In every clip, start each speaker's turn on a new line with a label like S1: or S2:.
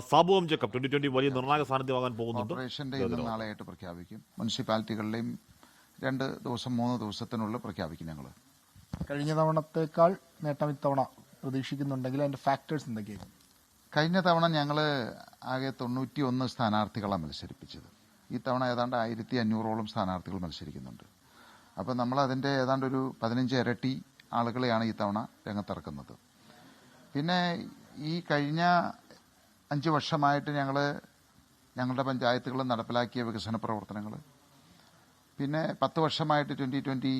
S1: Sabu M Jacob twenty twenty വലിയ നിർണായക സാന്നിധ്യമാകാൻ പോകുന്നുണ്ട്.
S2: കോർപ്പറേഷന്റെ ഇന്നും നാളെയായിട്ട് പ്രഖ്യാപിക്കും. മുനിസിപ്പാലിറ്റികളിലെയും രണ്ട് ദിവസം മൂന്ന് ദിവസത്തിനുള്ളിൽ പ്രഖ്യാപിക്കും ഞങ്ങൾ
S3: കഴിഞ്ഞ തവണത്തേക്കാൾ നേട്ടം ഇത്തവണ പ്രതീക്ഷിക്കുന്നുണ്ടെങ്കിൽ അതിന്റെ ഫാക്ടേഴ്സ് എന്തൊക്കെയാണ്
S2: കഴിഞ്ഞ തവണ ഞങ്ങൾ ആകെ തൊണ്ണൂറ്റി ഒന്ന് സ്ഥാനാർത്ഥികളാണ് മത്സരിപ്പിച്ചത്. ഈ തവണ ഏതാണ്ട് ആയിരത്തി അഞ്ഞൂറോളം സ്ഥാനാർത്ഥികൾ മത്സരിക്കുന്നുണ്ട്. അപ്പോൾ നമ്മൾ അതിന്റെ ഏതാണ്ട് ഒരു പതിനഞ്ച് ഇരട്ടി ആളുകളെയാണ് ഈ തവണ രംഗത്തിറക്കുന്നത്. പിന്നെ ഈ കഴിഞ്ഞ അഞ്ച് വർഷമായിട്ട് ഞങ്ങൾ ഞങ്ങളുടെ പഞ്ചായത്തുകൾ നടപ്പിലാക്കിയ വികസന പ്രവർത്തനങ്ങൾ പിന്നെ പത്ത് വർഷമായിട്ട് ട്വന്റി ട്വന്റി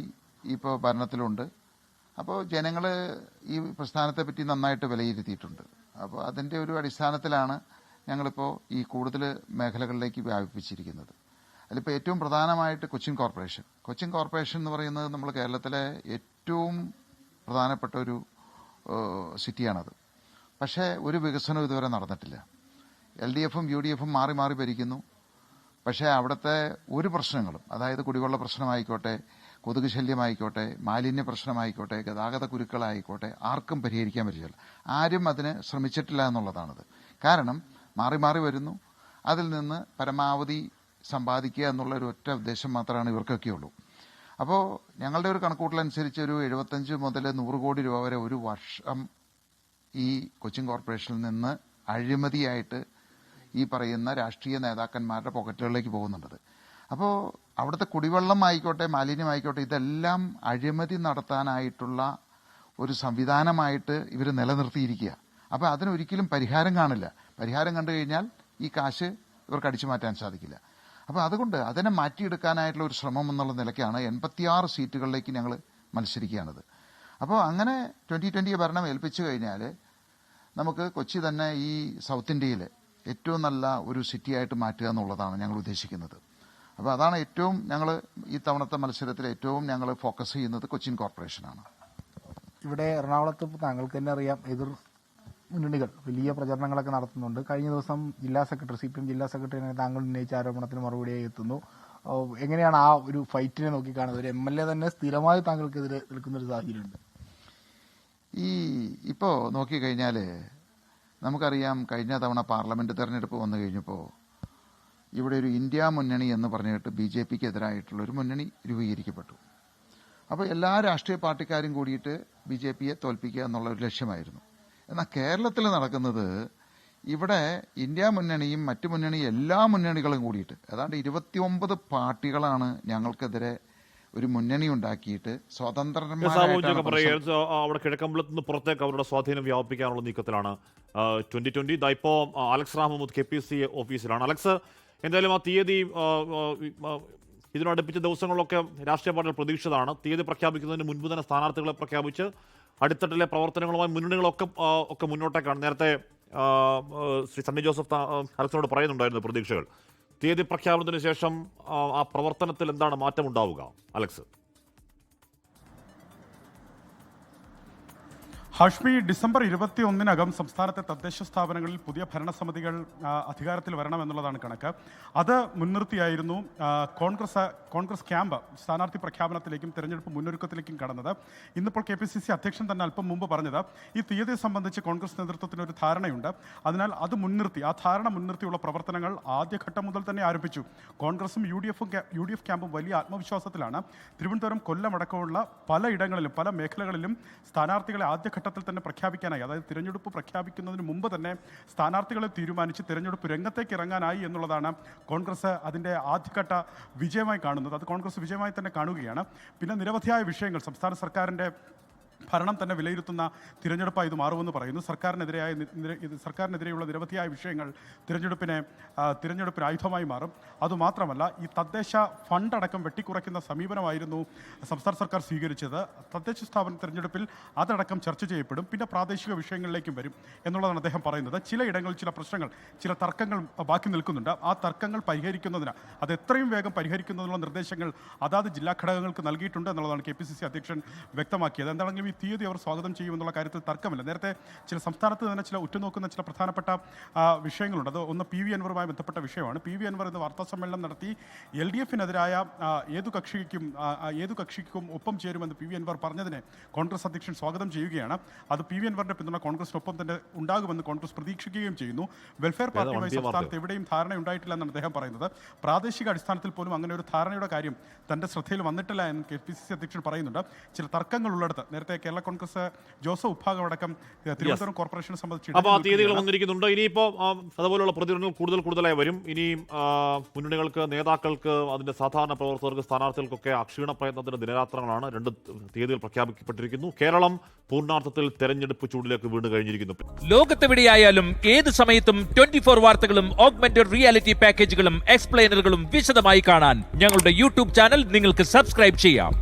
S2: ഇപ്പോൾ ഭരണത്തിലുണ്ട്. അപ്പോൾ ജനങ്ങൾ ഈ പ്രസ്ഥാനത്തെ പറ്റി നന്നായിട്ട് വിലയിരുത്തിയിട്ടുണ്ട്. അപ്പോൾ അതിന്റെ ഒരു അടിസ്ഥാനത്തിലാണ് ഞങ്ങളിപ്പോൾ ഈ കൂടുതൽ മേഖലകളിലേക്ക് വ്യാപിപ്പിച്ചിരിക്കുന്നത്. അതിലിപ്പോൾ ഏറ്റവും പ്രധാനമായിട്ട് കൊച്ചിൻ കോർപ്പറേഷൻ. കൊച്ചിൻ കോർപ്പറേഷൻ എന്ന് പറയുന്നത് നമ്മൾ കേരളത്തിലെ ഏറ്റവും പ്രധാനപ്പെട്ട ഒരു സിറ്റിയാണത്. പക്ഷേ ഒരു വികസനവും ഇതുവരെ നടന്നിട്ടില്ല. എൽ ഡി എഫും യു ഡി എഫും മാറി മാറി ഭരിക്കുന്നു. പക്ഷേ അവിടുത്തെ ഒരു പ്രശ്നങ്ങളും അതായത് കുടിവെള്ള പ്രശ്നമായിക്കോട്ടെ കൊതുക് ശല്യമായിക്കോട്ടെ മാലിന്യ പ്രശ്നമായിക്കോട്ടെ ഗതാഗത കുരുക്കളായിക്കോട്ടെ ആർക്കും പരിഹരിക്കാൻ പറ്റില്ല. ആരും അതിന് ശ്രമിച്ചിട്ടില്ല എന്നുള്ളതാണത്. കാരണം മാറി മാറി വരുന്നു. അതിൽ നിന്ന് പരമാവധി സമ്പാദിക്കുക എന്നുള്ള ഒരു ഒറ്റ ഉദ്ദേശം മാത്രമാണ് ഇവർക്കൊക്കെ ഉള്ളൂ. അപ്പോൾ ഞങ്ങളുടെ ഒരു കണക്കൂട്ടലനുസരിച്ച് ഒരു എഴുപത്തഞ്ച് മുതൽ നൂറ് കോടി രൂപ വരെ ഒരു വർഷം ഈ കൊച്ചിൻ കോർപ്പറേഷനിൽ നിന്ന് അഴിമതിയായിട്ട് ഈ പറയുന്ന രാഷ്ട്രീയ നേതാക്കന്മാരുടെ പോക്കറ്റുകളിലേക്ക് പോകുന്നുണ്ട് അപ്പോൾ അവിടുത്തെ കുടിവെള്ളം ആയിക്കോട്ടെ മാലിന്യമായിക്കോട്ടെ ഇതെല്ലാം അഴിമതി നടത്താനായിട്ടുള്ള ഒരു സംവിധാനമായിട്ട് ഇവർ നിലനിർത്തിയിരിക്കുക. അപ്പോൾ അതിനൊരിക്കലും പരിഹാരം കാണില്ല. പരിഹാരം കണ്ടു കഴിഞ്ഞാൽ ഈ കാശ് ഇവർക്ക് അടിച്ചു മാറ്റാൻ സാധിക്കില്ല. അപ്പോൾ അതുകൊണ്ട് അതിനെ മാറ്റിയെടുക്കാനായിട്ടുള്ള ഒരു ശ്രമം എന്നുള്ള നിലയ്ക്കാണ് എൺപത്തിയാറ് സീറ്റുകളിലേക്ക് ഞങ്ങൾ മത്സരിക്കുകയാണത്. അപ്പോൾ അങ്ങനെ ട്വന്റി ട്വന്റി ഭരണം ഏൽപ്പിച്ചു കഴിഞ്ഞാൽ നമുക്ക് കൊച്ചി തന്നെ ഈ സൗത്ത് ഇന്ത്യയിലെ ഏറ്റവും നല്ല ഒരു സിറ്റിയായിട്ട് മാറ്റുക എന്നുള്ളതാണ് ഞങ്ങൾ ഉദ്ദേശിക്കുന്നത്. അപ്പോൾ അതാണ് ഏറ്റവും ഞങ്ങൾ ഈ തവണത്തെ മത്സരത്തിൽ ഏറ്റവും ഞങ്ങൾ ഫോക്കസ് ചെയ്യുന്നത് കൊച്ചിൻ കോർപ്പറേഷനാണ്.
S3: ഇവിടെ എറണാകുളത്ത് ഇപ്പോൾ താങ്കൾക്ക് തന്നെ അറിയാം എതിർ മുന്നണികൾ വലിയ പ്രചരണങ്ങളൊക്കെ നടത്തുന്നുണ്ട്. കഴിഞ്ഞ ദിവസം ജില്ലാ സെക്രട്ടറി സി പി എം ജില്ലാ സെക്രട്ടറി താങ്കൾ ഉന്നയിച്ച ആരോപണത്തിന് മറുപടിയായി എത്തുന്നു. എങ്ങനെയാണ് ആ ഒരു ഫൈറ്റിനെ നോക്കി കാണുന്നത് ഒരു എം എൽ എ തന്നെ സ്ഥിരമായി താങ്കൾക്കെതിരെ നിൽക്കുന്ന ഒരു സാഹചര്യമുണ്ട്.
S2: ഈ ഇപ്പോൾ നോക്കിക്കഴിഞ്ഞാൽ നമുക്കറിയാം കഴിഞ്ഞ തവണ പാർലമെന്റ് തെരഞ്ഞെടുപ്പ് വന്നു കഴിഞ്ഞപ്പോൾ ഇവിടെ ഒരു ഇന്ത്യ മുന്നണി എന്ന് പറഞ്ഞിട്ട് ബി ജെ പിക്ക് എതിരായിട്ടുള്ള ഒരു മുന്നണി രൂപീകരിക്കപ്പെട്ടു. അപ്പോൾ എല്ലാ രാഷ്ട്രീയ പാർട്ടിക്കാരും കൂടിയിട്ട് ബി ജെ പിയെ തോൽപ്പിക്കുക എന്നുള്ള ഒരു ലക്ഷ്യമായിരുന്നു. എന്നാൽ കേരളത്തിൽ നടക്കുന്നത് ഇവിടെ ഇന്ത്യ മുന്നണിയും മറ്റു മുന്നണിയും എല്ലാ മുന്നണികളും കൂടിയിട്ട് ഏതാണ്ട് ഇരുപത്തിയൊമ്പത് പാർട്ടികളാണ് ഞങ്ങൾക്കെതിരെ ഒരു മുന്നണി ഉണ്ടാക്കിയിട്ട്
S1: സ്വാതന്ത്ര്യം
S2: സ്വതന്ത്രന്മാരായിട്ടാണ്
S1: അവിടെ കിഴക്കമ്പലത്ത് നിന്ന് പുറത്തേക്ക് അവരുടെ സ്വാധീനം വ്യാപിപ്പിക്കാനുള്ള നീക്കത്തിലാണ് ട്വന്റി ട്വന്റി ഇതാ ഇപ്പോൾ അലക്സ് റാഹമുദ് കെ പി സി ഓഫീസിലാണ്. അലക്സ് എന്തായാലും ആ തീയതി ഇതിനടുപ്പിച്ച ദിവസങ്ങളിലൊക്കെ രാഷ്ട്രീയ പാർട്ടികൾ പ്രതീക്ഷിച്ചതാണ്. തീയതി പ്രഖ്യാപിക്കുന്നതിന് മുൻപ് തന്നെ സ്ഥാനാർത്ഥികളെ പ്രഖ്യാപിച്ച് അടുത്തട്ടിലെ പ്രവർത്തനങ്ങളുമായി മുന്നണികളൊക്കെ ഒക്കെ മുന്നോട്ടേക്കാണ്. നേരത്തെ ശ്രീ സണ്ണി ജോസഫ് അലക്സിനോട് പറയുന്നുണ്ടായിരുന്നു പ്രതീക്ഷകൾ. തീയതി പ്രഖ്യാപനത്തിന് ശേഷം ആ, പ്രവർത്തനത്തിൽ എന്താണ് മാറ്റം ഉണ്ടാവുക അലക്സ്?
S4: ഹാഷ്മി ഡിസംബർ ഇരുപത്തി ഒന്നിനകം സംസ്ഥാനത്തെ തദ്ദേശ സ്ഥാപനങ്ങളിൽ പുതിയ ഭരണസമിതികൾ അധികാരത്തിൽ വരണമെന്നുള്ളതാണ് കണക്ക്. അത് മുൻനിർത്തിയായിരുന്നു കോൺഗ്രസ് കോൺഗ്രസ് ക്യാമ്പ് സ്ഥാനാർത്ഥി പ്രഖ്യാപനത്തിലേക്കും തെരഞ്ഞെടുപ്പ് മുന്നൊരുക്കത്തിലേക്കും കടന്നത്. ഇന്നിപ്പോൾ കെ പി സി സി അധ്യക്ഷൻ തന്നെ അല്പം മുമ്പ് പറഞ്ഞത് ഈ തീയതി സംബന്ധിച്ച് കോൺഗ്രസ് നേതൃത്വത്തിന് ഒരു ധാരണയുണ്ട്. അതിനാൽ അത് മുൻനിർത്തി ആ ധാരണ മുൻനിർത്തിയുള്ള പ്രവർത്തനങ്ങൾ ആദ്യഘട്ടം മുതൽ തന്നെ ആരംഭിച്ചു. കോൺഗ്രസും യു ഡി എഫും യു ഡി എഫ് ക്യാമ്പും വലിയ ആത്മവിശ്വാസത്തിലാണ്. തിരുവനന്തപുരം കൊല്ലം അടക്കമുള്ള പലയിടങ്ങളിലും പല മേഖലകളിലും സ്ഥാനാർത്ഥികളെ ആദ്യഘട്ടത്തിൽ തന്നെ പ്രഖ്യാപിക്കാനായി അതായത് തിരഞ്ഞെടുപ്പ് പ്രഖ്യാപിക്കുന്നതിന് മുമ്പ് തന്നെ സ്ഥാനാർത്ഥികളെ തീരുമാനിച്ച് തിരഞ്ഞെടുപ്പ് രംഗത്തേക്ക് ഇറങ്ങാനായി എന്നുള്ളതാണ് കോൺഗ്രസ് അതിന്റെ ആദ്യഘട്ട വിജയമായി കാണുന്നത്. അത് കോൺഗ്രസ് വിജയമായി തന്നെ കാണുകയാണ്. പിന്നെ നിരവധിയായ വിഷയങ്ങൾ സംസ്ഥാന സർക്കാരിന്റെ ഭരണം തന്നെ വിലയിരുത്തുന്ന തിരഞ്ഞെടുപ്പായി ഇത് മാറുമെന്ന് പറയുന്നു. സർക്കാരിനെതിരായ സർക്കാരിനെതിരെയുള്ള നിരവധിയായ വിഷയങ്ങൾ തിരഞ്ഞെടുപ്പിനെ തിരഞ്ഞെടുപ്പിന് ആയുധമായി മാറും. അതുമാത്രമല്ല ഈ തദ്ദേശ ഫണ്ട് അടക്കം വെട്ടിക്കുറയ്ക്കുന്ന സമീപനമായിരുന്നു സംസ്ഥാന സർക്കാർ സ്വീകരിച്ചത്. തദ്ദേശ സ്ഥാപന തിരഞ്ഞെടുപ്പിൽ അതടക്കം ചർച്ച ചെയ്യപ്പെടും പിന്നെ പ്രാദേശിക വിഷയങ്ങളിലേക്കും വരും എന്നുള്ളതാണ് അദ്ദേഹം പറയുന്നത്. ചിലയിടങ്ങളിൽ ചില പ്രശ്നങ്ങൾ ചില തർക്കങ്ങൾ ബാക്കി നിൽക്കുന്നുണ്ട്. ആ തർക്കങ്ങൾ പരിഹരിക്കുന്നതിന് അത് എത്രയും വേഗം പരിഹരിക്കുന്നതിനുള്ള നിർദ്ദേശങ്ങൾ അതാത് ജില്ലാ ഘടകങ്ങൾക്ക് നൽകിയിട്ടുണ്ട് എന്നുള്ളതാണ് കെ പി സി സി അധ്യക്ഷൻ വ്യക്തമാക്കിയത്. എന്താണെങ്കിലും ഈ തീയതി അവർ സ്വാഗതം ചെയ്യുമെന്നുള്ള കാര്യത്തിൽ തർക്കമില്ല. നേരത്തെ ചില സംസ്ഥാനത്ത് തന്നെ ചില ഉറ്റുനോക്കുന്ന ചില പ്രധാനപ്പെട്ട വിഷയങ്ങളുണ്ട്. അത് ഒന്ന് പി വി അൻവറുമായി ബന്ധപ്പെട്ട വിഷയമാണ്. പി വി അൻവർ ഇന്ന് വാർത്താ സമ്മേളനം നടത്തി എൽ ഡി എഫിനെതിരായ ഏതു കക്ഷിക്കും ഏതു കക്ഷിക്കും ഒപ്പം ചേരുമെന്ന് പി വി അൻവർ പറഞ്ഞതിനെ കോൺഗ്രസ് അധ്യക്ഷൻ സ്വാഗതം ചെയ്യുകയാണ്. അത് പി വി അൻവറിന്റെ പിന്തുണ കോൺഗ്രസിനൊപ്പം തന്നെ ഉണ്ടാകുമെന്ന് കോൺഗ്രസ് പ്രതീക്ഷിക്കുകയും ചെയ്യുന്നു. വെൽഫെയർ പാർട്ടിയുമായി സംസ്ഥാനത്ത് എവിടെയും ധാരണ ഉണ്ടായിട്ടില്ലെന്നാണ് അദ്ദേഹം പറയുന്നത്. പ്രാദേശിക അടിസ്ഥാനത്തിൽ പോലും അങ്ങനെ ഒരു ധാരണയുടെ കാര്യം തന്റെ ശ്രദ്ധയിൽ വന്നിട്ടില്ല എന്ന് കെ പി സി സി അധ്യക്ഷൻ പറയുന്നുണ്ട്. ചില തർക്കങ്ങൾ ഉള്ളിടത്ത് നേരത്തെ കേരള കോൺഗ്രസ് ജോസഫ് വിഭാഗം അടക്കം തിരുവനന്തപുരം കോർപ്പറേഷനെ സംബന്ധിച്ച്
S1: അപ്പോൾ ആ തീയതികൾ. വന്നിരിക്കുന്നുണ്ട്. ഇനിയിപ്പോൾ അതുപോലുള്ള പ്രതികരണങ്ങൾ കൂടുതൽ കൂടുതലായി വരും. ഇനിയും മുന്നണികൾക്ക് നേതാക്കൾക്ക് അതിന്റെ സാധാരണ പ്രവർത്തകർക്ക് സ്ഥാനാർത്ഥികൾക്കൊക്കെ അക്ഷീണ പ്രയത്നത്തിന്റെ ദിനരാത്രങ്ങളാണ്. രണ്ട് തീയതികൾ പ്രഖ്യാപിക്കപ്പെട്ടിരിക്കുന്നു. കേരളം പൂർണാർത്ഥത്തിൽ തെരഞ്ഞെടുപ്പ് ചൂടിലേക്ക് വീണ് കഴിഞ്ഞിരിക്കുന്നു.
S5: ലോകത്തെവിടെയായാലും ഏത് സമയത്തും ട്വന്റി ഫോർ വാർത്തകളും ഓഗ്മെന്റഡ് റിയാലിറ്റി പാക്കേജുകളും എക്സ്പ്ലെയിനറുകളും വിശദമായി കാണാൻ ഞങ്ങളുടെ യൂട്യൂബ് ചാനൽ നിങ്ങൾക്ക് സബ്സ്ക്രൈബ് ചെയ്യാം.